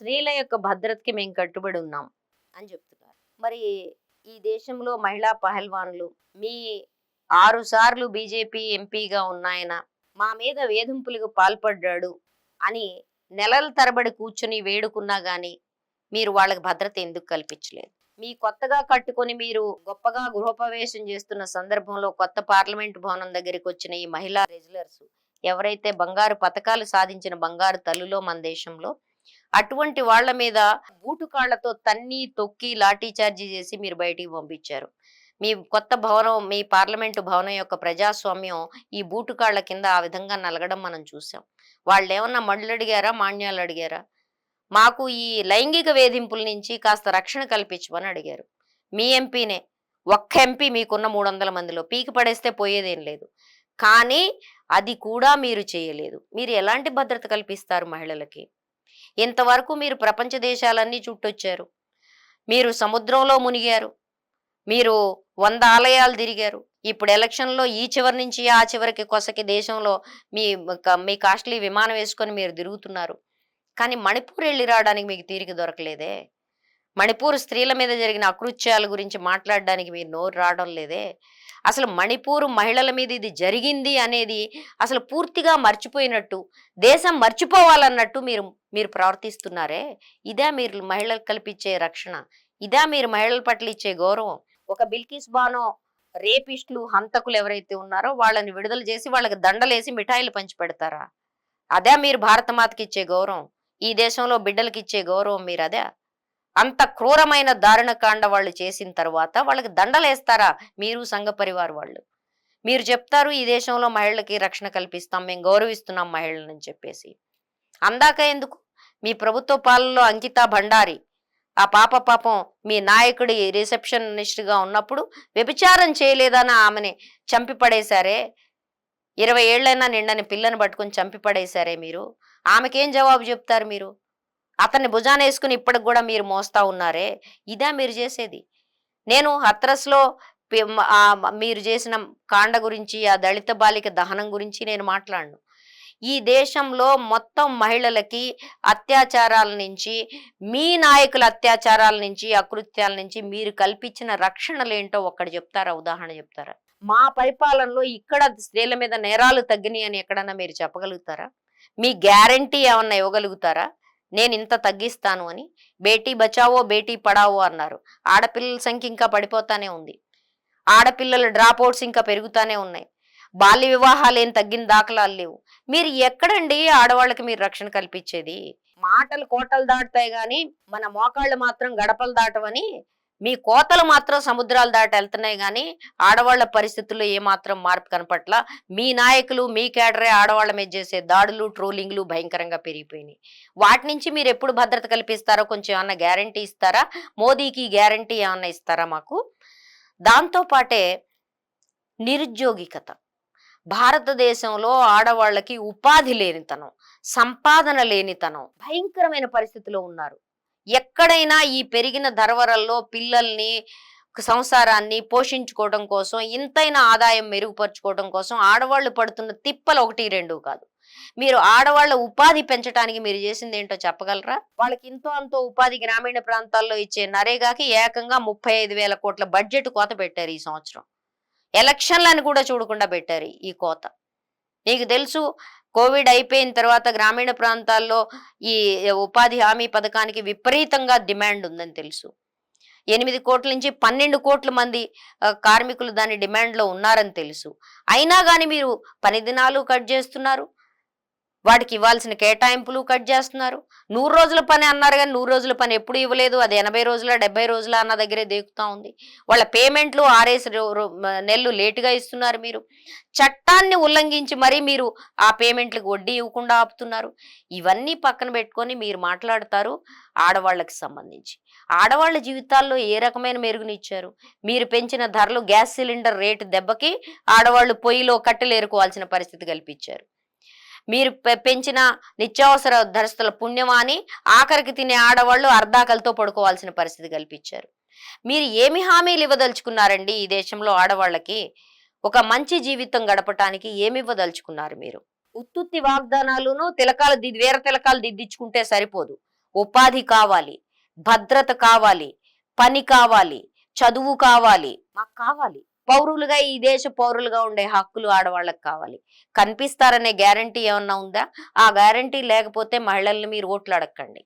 స్త్రీల యొక్క భద్రతకి మేము కట్టుబడి ఉన్నాం అని చెప్తున్నారు. మరి ఈ దేశంలో మహిళా పహల్వాన్లు మీ ఆరు సార్లు బీజేపీ ఎంపీగా ఉన్నాయన మా మీద వేధింపులకు పాల్పడ్డాడు అని నెలల తరబడి కూర్చుని వేడుకున్నా కానీ మీరు వాళ్ళకి భద్రత ఎందుకు కల్పించలేదు? మీ కొత్తగా కట్టుకొని మీరు గొప్పగా గృహప్రవేశం చేస్తున్న సందర్భంలో కొత్త పార్లమెంట్ భవనం దగ్గరికి వచ్చిన ఈ మహిళా రెజ్యులర్స్ ఎవరైతే బంగారు పథకాలు సాధించిన బంగారు తల్లులో మన దేశంలో అటువంటి వాళ్ళ మీద బూటు కాళ్ళతో తన్ని తొక్కి లాఠీ చార్జీ చేసి మీరు బయటికి పంపించారు. మీ కొత్త భవనం మీ పార్లమెంటు భవనం యొక్క ప్రజాస్వామ్యం ఈ బూటు కాళ్ళ కింద ఆ విధంగా నలగడం మనం చూసాం. వాళ్ళు ఏమన్నా మడ్లు అడిగారా మాన్యాలు అడిగారా? మాకు ఈ లైంగిక వేధింపుల నుంచి కాస్త రక్షణ కల్పించమని అడిగారు. మీ ఎంపీనే. ఒక్క ఎంపీ మీకున్న మూడు వందల మందిలో పీకి పడేస్తే పోయేదేం లేదు. కానీ అది కూడా మీరు చేయలేదు. మీరు ఎలాంటి భద్రత కల్పిస్తారు మహిళలకి? ఇంతవరకు మీరు ప్రపంచ దేశాలన్నీ చుట్టొచ్చారు. మీరు సముద్రంలో మునిగారు. మీరు వంద ఆలయాలు తిరిగారు. ఇప్పుడు ఎలక్షన్లో ఈ చివరి నుంచి ఆ చివరికి కొసకి దేశంలో మీ మీ కాస్ట్లీ విమానం వేసుకొని మీరు తిరుగుతున్నారు. కానీ మణిపూర్ వెళ్ళి రావడానికి మీకు తీరిక దొరకలేదే. మణిపూర్ స్త్రీల మీద జరిగిన అకృత్యాల గురించి మాట్లాడడానికి మీరు నోరు రావడం లేదే. అసలు మణిపూర్ మహిళల మీద ఇది జరిగింది అనేది అసలు పూర్తిగా మర్చిపోయినట్టు దేశం మర్చిపోవాలన్నట్టు మీరు మీరు ప్రవర్తిస్తున్నారే? ఇదే మీరు మహిళలకు కల్పించే రక్షణ. ఇదే మీరు మహిళల పట్ల ఇచ్చే గౌరవం. ఒక బిల్కిస్ బానో రేపిస్టులు హంతకులు ఎవరైతే ఉన్నారో వాళ్ళని విడుదల చేసి వాళ్ళకి దండలేసి మిఠాయిలు పంచి పెడతారా? అదే మీరు భారతమాతకి ఇచ్చే గౌరవం. ఈ దేశంలో బిడ్డలకి ఇచ్చే గౌరవం మీరు అదే అంత క్రూరమైన దారుణ కాండ వాళ్ళు చేసిన తర్వాత వాళ్ళకి దండలేస్తారా మీరు సంఘ పరివార్ వాళ్ళు? మీరు చెప్తారు ఈ దేశంలో మహిళలకి రక్షణ కల్పిస్తాం మేము గౌరవిస్తున్నాం మహిళలని చెప్పేసి. అందాక ఎందుకు? మీ ప్రభుత్వ పాలనలో అంకిత భండారి ఆ పాప పాపం మీ నాయకుడి రిసెప్షనిస్ట్గా ఉన్నప్పుడు వ్యభిచారం చేయలేదని ఆమెని చంపి పడేశారే? ఇరవై ఏళ్ళైనా నిండని పిల్లని పట్టుకొని చంపి పడేశారే మీరు? ఆమెకేం జవాబు చెప్తారు మీరు? అతన్ని భుజాన వేసుకుని ఇప్పటికి కూడా మీరు మోస్తా ఉన్నారే? ఇదా మీరు చేసేది? నేను హత్రస్లో మీరు చేసిన కాండ గురించి ఆ దళిత బాలిక దహనం గురించి నేను మాట్లాడను. ఈ దేశంలో మొత్తం మహిళలకి అత్యాచారాల నుంచి మీ నాయకుల అత్యాచారాల నుంచి అకృత్యాల నుంచి మీరు కల్పించిన రక్షణలేంటో ఒక్కడ చెప్తారా? ఉదాహరణ చెప్తారా? మా పరిపాలనలో ఇక్కడ స్త్రీల మీద నేరాలు తగ్గినాయి అని ఎక్కడన్నా మీరు చెప్పగలుగుతారా? మీ గ్యారంటీ ఏమన్నా ఇవ్వగలుగుతారా? నేను ఇంత తగ్గిస్తాను అని. బేటీ బచావో బేటీ పడావో అన్నారు. ఆడపిల్లల సంఖ్య ఇంకా పడిపోతానే ఉంది. ఆడపిల్లల డ్రాప్ అవుట్స్ ఇంకా పెరుగుతానే ఉన్నాయి. బాల్య వివాహాలు ఏం తగ్గిన దాఖలాలు లేవు. మీరు ఎక్కడండి ఆడవాళ్ళకి మీరు రక్షణ కల్పించేది? మాటలు కోటలు దాటుతాయి కానీ మన మోకాళ్ళు మాత్రం గడపలు దాటవని మీ కోతలు మాత్రం సముద్రాలు దాటి వెళ్తున్నాయి కానీ ఆడవాళ్ళ పరిస్థితుల్లో ఏమాత్రం మార్పు కనపట్ల. మీ నాయకులు మీ కేడరే ఆడవాళ్ళ మీద చేసే దాడులు ట్రోలింగ్లు భయంకరంగా పెరిగిపోయినాయి. వాటి నుంచి మీరు ఎప్పుడు భద్రత కల్పిస్తారో కొంచెం ఏమన్నా గ్యారంటీ ఇస్తారా? మోదీకి గ్యారంటీ ఏమన్నా ఇస్తారా మాకు? దాంతో పాటే నిరుద్యోగికత. భారతదేశంలో ఆడవాళ్ళకి ఉపాధి లేనితనం సంపాదన లేనితనం భయంకరమైన పరిస్థితిలో ఉన్నారు. ఎక్కడైనా ఈ పెరిగిన ధరవరల్లో పిల్లల్ని సంసారాన్ని పోషించుకోవడం కోసం ఇంతైనా ఆదాయం మెరుగుపరుచుకోవడం కోసం ఆడవాళ్ళు పడుతున్న తిప్పలు ఒకటి రెండు కాదు. మీరు ఆడవాళ్ళ ఉపాధి పెంచడానికి మీరు చేసింది ఏంటో చెప్పగలరా? వాళ్ళకి ఇంతో అంతో ఉపాధి గ్రామీణ ప్రాంతాల్లో ఇచ్చే నరేగాకి ఏకంగా ముప్పై ఐదు వేల కోట్ల బడ్జెట్ కోత పెట్టారు ఈ సంవత్సరం. ఎలక్షన్లను కూడా చూడకుండా పెట్టారు ఈ కోత. నీకు తెలుసు కోవిడ్ అయిపోయిన తర్వాత గ్రామీణ ప్రాంతాల్లో ఈ ఉపాధి హామీ పథకానికి విపరీతంగా డిమాండ్ ఉందని తెలుసు. ఎనిమిది కోట్ల నుంచి పన్నెండు కోట్ల మంది కార్మికులు దాని డిమాండ్లో ఉన్నారని తెలుసు. అయినా కానీ మీరు పని దినాలు కట్ చేస్తున్నారు. వాటికి ఇవ్వాల్సిన కేటాయింపులు కట్ చేస్తున్నారు. నూరు రోజుల పని అన్నారు కానీ నూరు రోజుల పని ఎప్పుడు ఇవ్వలేదు. అది ఎనభై రోజుల డెబ్బై రోజుల అన్న దగ్గరే దేకుతా ఉంది. వాళ్ళ పేమెంట్లు ఆరేసి రో- రో- నెలలు లేటుగా ఇస్తున్నారు మీరు. చట్టాన్ని ఉల్లంఘించి మరీ మీరు ఆ పేమెంట్లకు వడ్డీ ఇవ్వకుండా ఆపుతున్నారు. ఇవన్నీ పక్కన పెట్టుకొని మీరు మాట్లాడతారు ఆడవాళ్ళకి సంబంధించి. ఆడవాళ్ళ జీవితాల్లో ఏ రకమైన మెరుగునిచ్చారు? మీరు పెంచిన ధరలు గ్యాస్ సిలిండర్ రేటు దెబ్బకి ఆడవాళ్ళు పొయ్యిలో కట్టెలు ఏరుకోవాల్సిన పరిస్థితి కల్పించారు. మీరు పె- పెంచిన నిత్యావసర ధరస్తుల పుణ్యమాని ఆఖరికి తినే ఆడవాళ్ళు అర్ధాకలతో పడుకోవాల్సిన పరిస్థితి కల్పించారు. మీరు ఏమి హామీలు ఇవ్వదలుచుకున్నారండి ఈ దేశంలో ఆడవాళ్ళకి? ఒక మంచి జీవితం గడపటానికి ఏమి ఇవ్వదలుచుకున్నారు మీరు? ఉత్తుత్తి వాగ్దానాలును తిలకాలు దిద్ది వేర తిలకాలు దిద్దించుకుంటే సరిపోదు. ఉపాధి కావాలి భద్రత కావాలి పని కావాలి చదువు కావాలి మాకు కావాలి. పౌరులుగా ఈ దేశ పౌరులుగా ఉండే హక్కులు ఆడవాళ్ళకి కావాలి. కనిపిస్తారనే గ్యారంటీ ఏమన్నా ఉందా? ఆ గ్యారంటీ లేకపోతే మహిళల్ని మీరు ఓట్లు అడగండి